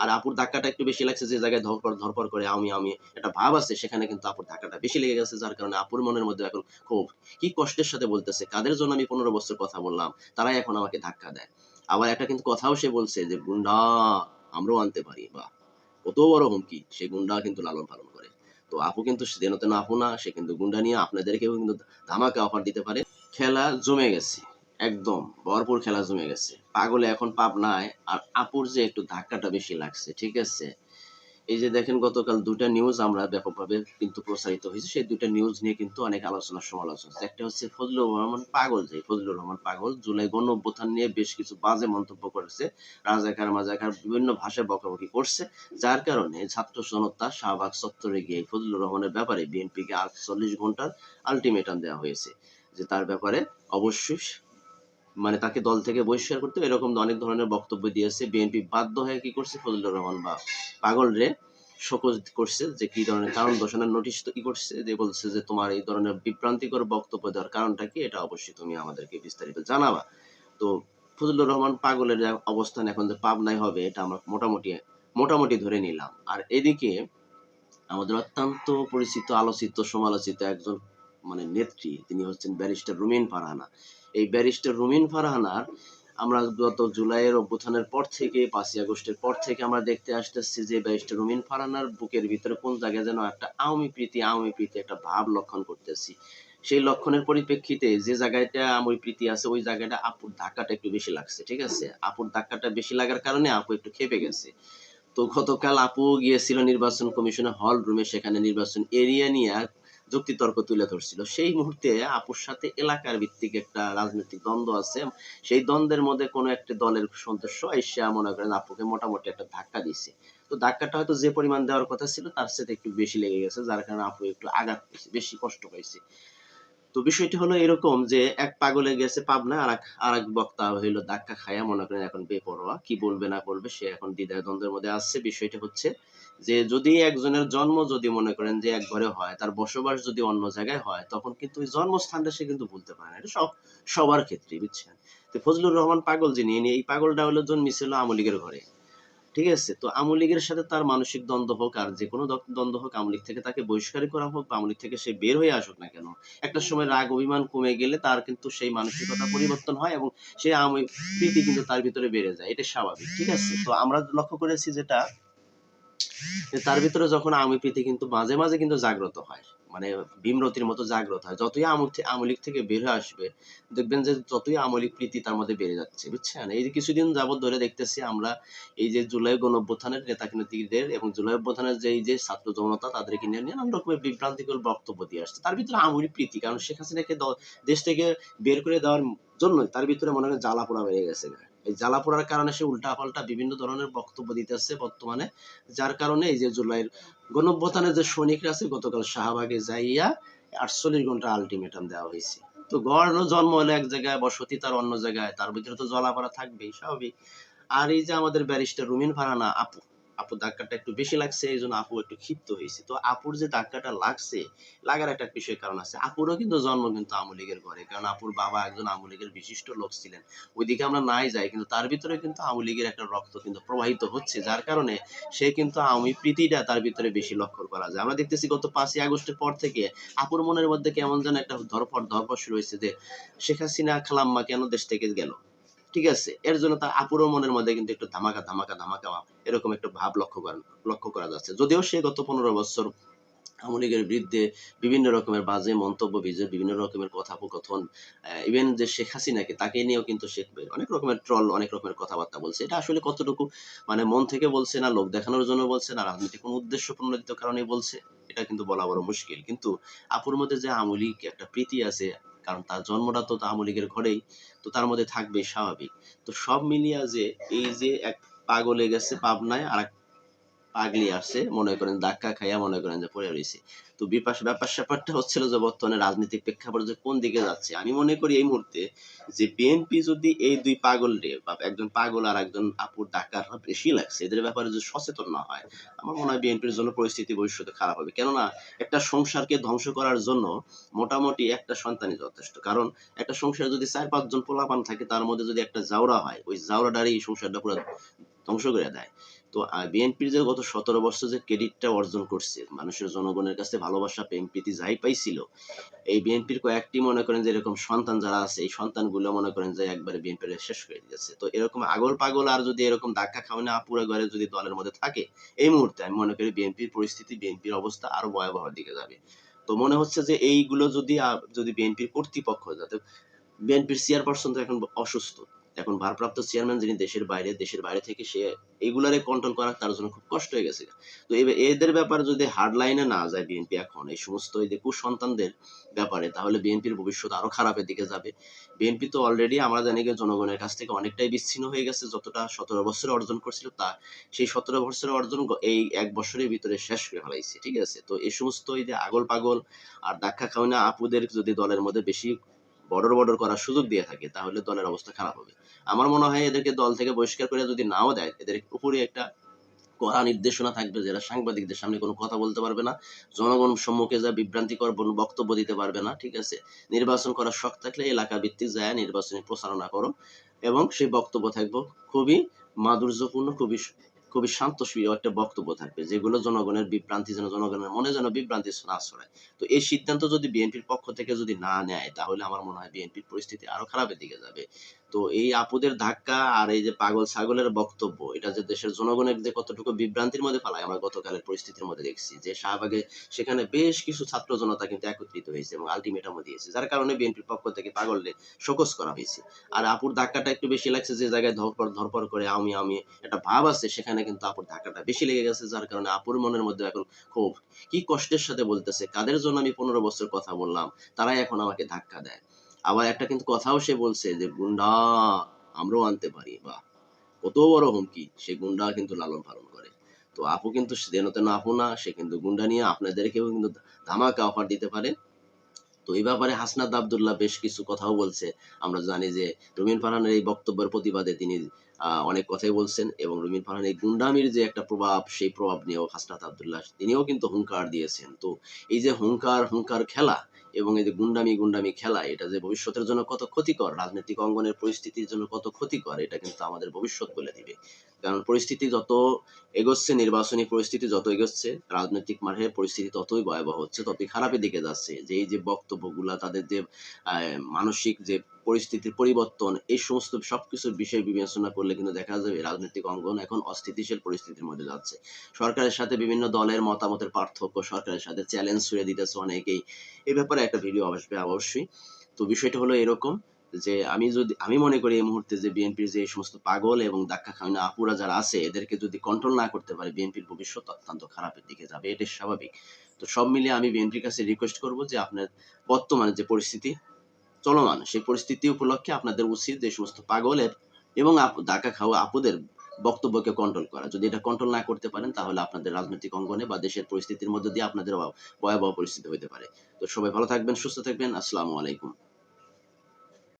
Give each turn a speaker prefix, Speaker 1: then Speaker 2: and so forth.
Speaker 1: আর আপুর ধাক্কাটা একটু বেশি লাগছে যে জায়গায় ধরপর ধরপর করে আমি আমি একটা ভাব আছে, সেখানে কিন্তু আপুর ধাক্কাটা বেশি লেগে গেছে, যার কারণে আপুর মনের মধ্যে এখন খুব কি কষ্টের সাথে বলতেছে, কাদের জন্য আমি পনেরো বছর কথা বললাম? তারাই এখন আমাকে ধাক্কা দেয়। আবার একটা কিন্তু কথাও সে বলছে যে, গুন্ডা, আমরাও আনতে পারি। বা কত বড় হুমকি, সে গুন্ডা কিন্তু লালন পালন করে। তো আপু কিন্তু যেন তেন আপু না, সে কিন্তু গুন্ডা নিয়ে আপনাদেরকেও কিন্তু ধামাকা অফার দিতে পারে। খেলা জমে গেছে। একদম ভরপুর খেলা জমে গেছে। পাগলে এখন পাপ নাই আর আপুর যে একটু ধাক্কাটা বেশি লাগছে, ঠিক আছে? এই যে দেখেন গতকাল দুটা নিউজ আমরা ব্যাপকভাবে কিন্তু প্রচারিত হয়েছে। সেই দুটা নিউজ নিয়ে কিন্তু অনেক আলোচনা সমালোচনা একটা হচ্ছে ফজলুর রহমান পাগল যে, ফজলুর রহমান পাগল জুলাই গণ নিয়ে বেশ কিছু বাজে মন্তব্য করেছে। রাজাকার, মাজাকার বিভিন্ন ভাষায় বকাবকি করছে। যার কারণে ছাত্র জনতা শাহবাগ চত্বরে গিয়ে ফজলুর রহমানের ব্যাপারে বিএনপিকে আটচল্লিশ ঘণ্টার আলটিমেটাম দেওয়া হয়েছে যে তার ব্যাপারে অবশ্যই মানে তাকে দল থেকে বহিষ্কার করতে এরকম অনেক ধরনের বক্তব্য দিয়েছে বিএনপি বাধ্য হয়ে কি করছে? ফজলুর রহমান বা পাগল রে শোকজ করছে যে কি ধরনের কারণ দর্শনের নোটিশ তো কি করছে যে বলছে যে তোমার এই ধরনের বিভ্রান্তিকর বক্তব্য দেওয়ার কারণটা কি? এটা অবশ্যই তুমি আমাদেরকে বিস্তারিত জানাবা। তো ফজলুর রহমান পাগলের অবস্থান এখন যে পাবনায় হবে, এটা আমরা মোটামুটি মোটামুটি ধরে নিলাম। আর এদিকে আমাদের অত্যন্ত পরিচিত, আলোচিত, সমালোচিত একজন মানে নেত্রী, তিনি হচ্ছেন ব্যারিস্টার রুমিন ফারহানা। এই ব্যারিস্টার রুমিন ফারহানার আমরা গত জুলাইয়ের অভ্যুত্থানের পর থেকে, পাঁচই আগস্টের পর থেকে আমরা দেখতে আসতেছি যে ব্যারিস্টার রুমিন ফারহানার বুকের ভিতরে কোন জায়গায় যেন একটা আওয়ামী প্রীতি আওয়ামী প্রীতি একটা ভাব লক্ষণ করতেছি। সেই লক্ষণের পরিপ্রেক্ষিতে যে জায়গাটা আওয়ামী প্রীতি আছে, ওই জায়গাটা আপুর ধাক্কাটা একটু বেশি লাগছে, ঠিক আছে? আপুর ধাক্কাটা বেশি লাগার কারণে আপু একটু খেপে গেছে। তো গতকাল আপু গিয়েছিল নির্বাচন কমিশনের হল রুমে, সেখানে নির্বাচন এরিয়া নিয়ে যুক্তিতর্ক তুলে ধরছিল। সেই মুহূর্তে আপুর সাথে এলাকার ভিত্তিক একটা রাজনৈতিক দ্বন্দ্ব আছে। সেই দ্বন্দ্বের মধ্যে কোনো একটা দলের সদস্য এসে মনে করেন আপুকে মোটামুটি একটা ধাক্কা দিছে তো ধাক্কাটা হয়তো যে পরিমাণ দেওয়ার কথা ছিল, তার সাথে একটু বেশি লেগে গেছে, যার কারণে আপু একটু আঘাত পেয়েছে, বেশি কষ্ট পাইছে। তো বিষয়টি হলো এরকম যে, এক পাগলে গেছে পাবনা আর এক আর এক বক্তা হইল ধাক্কা খায়া মনে করেন এখন বেপরোয়া। কি বলবে না বলবে, সে এখন দ্বিধায় দ্বন্দ্বের মধ্যে আসছে বিষয়টা হচ্ছে যে যদি একজনের জন্ম যদি মনে করেন যে এক ঘরে হয়, তার বসবাস যদি অন্য জায়গায় হয়, তখন কিন্তু ওই জন্মস্থানটা সে কিন্তু ভুলতে পারে না। এটা সব, সবার ক্ষেত্রে, বুঝছেন? তো ফজলুর রহমান পাগল যিনি এই পাগলটা হলো জন্মিছিল আমলিগের ঘরে। ঠিক আছে? তো আমলিগের সাথে তার মানসিক দ্বন্দ্ব হোক আর যে কোনো দ্বন্দ্ব হোক আমলিগ থেকে তাকে বহিষ্কার করা হোক বা আমলিগ থেকে সে বের হয়ে আসুক না কেন, একটা সময় রাগ, অভিমান কমে গেলে তার কিন্তু সেই মানসিকতা পরিবর্তন হয় এবং সে আমি প্রীতি কিন্তু তার ভিতরে বেড়ে যায়। এটা স্বাভাবিক, ঠিক আছে? তো আমরা লক্ষ্য করেছি যেটা তার ভিতরে যখন আমি প্রীতি কিন্তু মাঝে মাঝে কিন্তু জাগ্রত হয় মানে ভীমরতির মতো জাগ্রত হয়, যতই আমলি আমলিক থেকে বের হয়ে আসবে, দেখবেন যে যতই আমলিক প্রীতি তার মধ্যে বেড়ে যাচ্ছে, বুঝছেন? এই যে কিছুদিন যাবত ধরে দেখতেছি আমরা এই যে জুলাই গণ অভ্যুত্থানের নেতা নেত্রীদের এবং জুলাই অভ্যুত্থানের যে, এই যে ছাত্র জনতা তাদেরকে নিয়ে নানান রকমের বিভ্রান্তিকর বক্তব্য দিয়ে আসছে। তার ভিতরে আমলি প্রীতি, কারণ শেখ হাসিনাকে দেশ থেকে বের করে দেওয়ার জন্যই তার ভিতরে মনে হয় জ্বালা পোড়া বেড়ে গেছে এই জ্বালা পোড়ার কারণে সে উল্টা পাল্টা বিভিন্ন ধরনের বক্তব্য দিতেছে বর্তমানে, যার কারণে এই যে জুলাইয়ের গণভ্যতানের যে সৈনিকরা আছে, গতকাল শাহবাগে যাইয়া আটচল্লিশ ঘণ্টা আলটিমেটাম দেওয়া হয়েছে। তো গড় জন্ম হলে এক জায়গায়, বসতি তার অন্য জায়গায়, তার ভিতরে তো জলাপাড়া থাকবেই, স্বাভাবিক। আর এই যে আমাদের ব্যারিস্টার রুমিন ফারানা আপু আপু ধাক্কাটা একটু বেশি লাগছে এই জন্য আপু একটু ক্ষিপ্ত হয়েছে। তো আপুর যে ধাক্কাটা লাগছে, লাগার একটা বিষয় কারণ আছে। আপুরও কিন্তু জন্ম কিন্তু আমলিগের ঘরে, কারণ আপুর বাবা একজন আমলিগের বিশিষ্ট লোক ছিলেন। ওইদিকে আমরা নাই যাই, কিন্তু তার ভিতরে কিন্তু আওয়ামী লীগের একটা রক্ত কিন্তু প্রবাহিত হচ্ছে, যার কারণে সে কিন্তু আওয়ামী প্রীতিটা তার ভিতরে বেশি লক্ষ্য করা যায়। আমরা দেখতেছি গত পাঁচই আগস্টের পর থেকে আপুর মনের মধ্যে কেমন যেন একটা ধরপড় ধরপড় শুরু হয়েছে যে শেখ হাসিনা খালাম্মা কেন দেশ থেকে গেল? ঠিক আছে? এর জন্য তার আপুরও মনের মধ্যে কিন্তু একটু ধামাকা ধামাকা ধামাকা এরকম একটা ভাব লক্ষ্য করা লক্ষ্য করা যাচ্ছে। যদিও সে গত পনেরো বছর আওয়ামী লীগের বিরুদ্ধে বিভিন্ন রকমের বাজে মন্তব্য, বিজয়, বিভিন্ন রকমের কথোপকথন ইভেন যে শেখ হাসিনাকে তাকে নিয়েও কিন্তু শেখ অনেক রকমের ট্রল অনেক রকমের কথাবার্তা বলছে। এটা আসলে কতটুকু মানে মন থেকে বলছে না, লোক দেখানোর জন্য বলছে না রাজনৈতিক কোনো উদ্দেশ্য প্রণোদিত কারণে বলছে? এটা কিন্তু বলা বড় মুশকিল। কিন্তু আপুর মধ্যে যে আওয়ামী লীগ একটা প্রীতি আছে কারণ তার জন্মটা তো আওয়ামী লীগের ঘরেই, তো তার মধ্যে থাকবে স্বাভাবিক। তো সব মিলিয়া যে এই যে এক পাগলে গেছে পাবনায় আর এক পাগলি আসছে, মনে করেন ধাক্কা খাইয়া মনে করেন যে পড়ে রয়েছে তো বিপাশ, ব্যাপার স্যাপারটা হচ্ছিল যে বর্তমানে রাজনৈতিক প্রেক্ষাপট যে কোন দিকে যাচ্ছে। আমি মনে করি এই মুহূর্তে যে বিএনপি যদি এই দুই পাগল রে বা একজন পাগল আর একজন আপুর ডাকার বেশি লাগছে, এদের ব্যাপারে যদি সচেতন না হয়, আমার মনে হয় বিএনপির জন্য পরিস্থিতি ভবিষ্যতে খারাপ হবে। কেননা একটা সংসারকে ধ্বংস করার জন্য মোটামুটি একটা সন্তানই যথেষ্ট। কারণ একটা সংসারে যদি চার পাঁচজন পোলাপান থাকে, তার মধ্যে যদি একটা জাউরা হয়, ওই জাউরাটারই সংসারটা পুরো ধ্বংস করে দেয়। তো বিএনপির যে গত সতেরো বছর যে ক্রেডিটটা অর্জন করছে, মানুষের জনগণের কাছে ভালোবাসা, প্রেম, প্রীতি যাই পাইছিল, এই বিএনপির কয়েকটি মনে করেন যে এরকম সন্তান যারা আছে, এই সন্তানগুলো মনে করেন যে একবারে বিএনপির শেষ করে দিয়েছে। তো, এরকম আগল পাগল আর যদি এরকম ধাক্কা খাওয়ানো আপুরা ঘরে যদি দলের মধ্যে থাকে, এই মুহূর্তে আমি মনে করি বিএনপির পরিস্থিতি, বিএনপির অবস্থা আরও ভয়াবহ দিকে যাবে। তো, মনে হচ্ছে যে এইগুলো যদি যদি বিএনপির কর্তৃপক্ষ যাতে, বিএনপির চেয়ারপারসন তো এখন অসুস্থ এখন ভারপ্রাপ্ত চেয়ারম্যান যিনি দেশের বাইরে দেশের বাইরে থেকে সে এইগুলারে কন্ট্রোল করা তার জন্য খুব কষ্ট হয়ে গেছে। তো এদের ব্যাপারে যদি হার্ড লাইনে না যায় বিএনপি এখন, এই সমস্ত এই যে কুসন্তানদের ব্যাপারে, তাহলে বিএনপির ভবিষ্যৎ আরও খারাপের দিকে যাবে। বিএনপি তো অলরেডি আমরা জানি যে জনগণের কাছ থেকে অনেকটাই বিচ্ছিন্ন হয়ে গেছে, যতটা সতেরো বছরে অর্জন করছিল তা, সেই সতেরো বছরের অর্জন এই এক বছরের ভিতরে শেষ করে ফেলাইছে, ঠিক আছে? তো এই সমস্ত এই যে আগল পাগল আর ধাক্কা খাওয়ানো আপুদের যদি দলের মধ্যে বেশি বর্ডর বর্ডর করার সুযোগ দিয়ে থাকে, তাহলে দলের অবস্থা খারাপ হবে। আমার মনে হয় এদেরকে দল থেকে বহিষ্কার করে যদি নাও দেয়, এদের উপরে একটা কড়া নির্দেশনা থাকবে যারা সাংবাদিকদের সামনে কোনো কথা বলতে পারবে না, জনগণ সম্মুখে যা বিভ্রান্তিকর বক্তব্য দিতে পারবে না, ঠিক আছে? নির্বাচন করার শখ থাকলে এলাকা ভিত্তিক যায়, নির্বাচনী প্রচারণা করো, এবং সেই বক্তব্য থাকব খুবই মাধুর্যপূর্ণ, খুবই খুবই শান্ত শান্তশীল একটা বক্তব্য থাকবে, যেগুলো জনগণের বিভ্রান্তি যেন জনগণের মনে যেন বিভ্রান্তি না ছড়ায়। তো এই সিদ্ধান্ত যদি বিএনপির পক্ষ থেকে যদি না নেয়, তাহলে আমার মনে হয় বিএনপির পরিস্থিতি আরও খারাপের দিকে যাবে। তো এই আপুদের ধাক্কা আর এই যে পাগল ছাগলের বক্তব্য, এটা যে দেশের জনগণের যে কতটুকু বিভ্রান্তির মধ্যে ফেলায় আমরা গতকালের পরিস্থিতির মধ্যে দেখছি যে শাহবাগে সেখানে বেশ কিছু ছাত্র জনতা কিন্তু একত্রিত হয়েছে এবং আলটিমেটামও দিয়েছে, যার কারণে বিএনপির পক্ষ থেকে পাগলরে শোকস করা হয়েছে। আর আপুর ধাক্কাটা একটু বেশি লাগছে যে জায়গায় ধরপর ধরপর করে আমি আমি একটা ভাব আছে, সেখানে কিন্তু আপুর ধাক্কাটা বেশি লেগে গেছে, যার কারণে আপুর মনের মধ্যে এখন খুব কি কষ্টের সাথে বলতেছে, কাদের জন্য আমি পনেরো বছর কথা বললাম, তারাই এখন আমাকে ধাক্কা দেয়। আবার একটা কিন্তু কথাও সে বলছে যে, গুন্ডা আমরাও আনতে পারি। বা কত বড় হুমকি। সে গুন্ডা কিন্তু লালন পালন করে। তো আপু কিন্তু যেন আপু না, সে কিন্তু গুন্ডা নিয়ে আপনাদেরকেও কিন্তু ধামাকা অফার দিতে পারে। তো এই ব্যাপারে হাসনাত আবদুল্লাহ বেশ কিছু কথাও বলছে। আমরা জানি যে, রুমিন ফারহানের এই বক্তব্যের প্রতিবাদে তিনি অনেক কথাই বলছেন এবং রুমিন ফারহান এই গুন্ডামির যে একটা প্রভাব, সেই প্রভাব নিয়েও হাসনাত আবদুল্লাহ তিনিও কিন্তু হুঙ্কার দিয়েছেন। তো এই যে হুঙ্কার হুঙ্কার খেলা এবং এই যে গুন্ডামি গুন্ডামি খেলা, এটা যে ভবিষ্যতের জন্য কত ক্ষতিকর, রাজনৈতিক অঙ্গনের পরিস্থিতির জন্য কত ক্ষতিকর, এটা কিন্তু আমাদের ভবিষ্যৎ বলে দিবে। কারণ পরিস্থিতি যত এগোচ্ছে, নির্বাচনী পরিস্থিতি যত এগোচ্ছে, রাজনৈতিক মাঠে পরিস্থিতি ততই ভয়াবহ হচ্ছে, ততই খারাপের দিকে যাচ্ছে। যে এই যে বক্তব্যগুলা, তাদের যে মানসিক যে পরিস্থিতির পরিবর্তন, এই সমস্ত সবকিছুর বিষয় বিবেচনা করলে কিন্তু দেখা যাবে রাজনৈতিক অঙ্গন এখন অস্থিতিশীল পরিস্থিতির মধ্যে যাচ্ছে। সরকারের সাথে বিভিন্ন দলের মতামতের পার্থক্য, সরকারের সাথে চ্যালেঞ্জ ছুড়ে দিতেছে অনেকেই। এ ব্যাপারে একটা ভিডিও আসবে অবশ্যই। তো বিষয়টা হলো এরকম। যে আমি যদি, আমি মনে করি এই মুহূর্তে যে বিএনপির যে সমস্ত পাগল এবং ধাক্কা খাওয়ানো আপুরা যারা আছে, এদেরকে যদি কন্ট্রোল না করতে পারে, বিএনপির ভবিষ্যৎ অত্যন্ত খারাপের দিকে যাবে, এটাই স্বাভাবিক। তো সব মিলিয়ে আমি বিএনপির কাছে রিকোয়েস্ট করব যে আপনার বর্তমানে যে পরিস্থিতি, চলমান, সেই পরিস্থিতি উপলক্ষে আপনাদের উচিত যে সমস্ত পাগলের এবং ধাক্কা খাওয়া আপুদের বক্তব্যকে কন্ট্রোল করা। যদি এটা কন্ট্রোল না করতে পারেন, তাহলে আপনাদের রাজনৈতিক অঙ্গনে বা দেশের পরিস্থিতির মধ্যে দিয়ে আপনাদের ভয়াবহ পরিস্থিতি হতে পারে। তো সবাই ভালো থাকবেন, সুস্থ থাকবেন, আসসালামু আলাইকুম।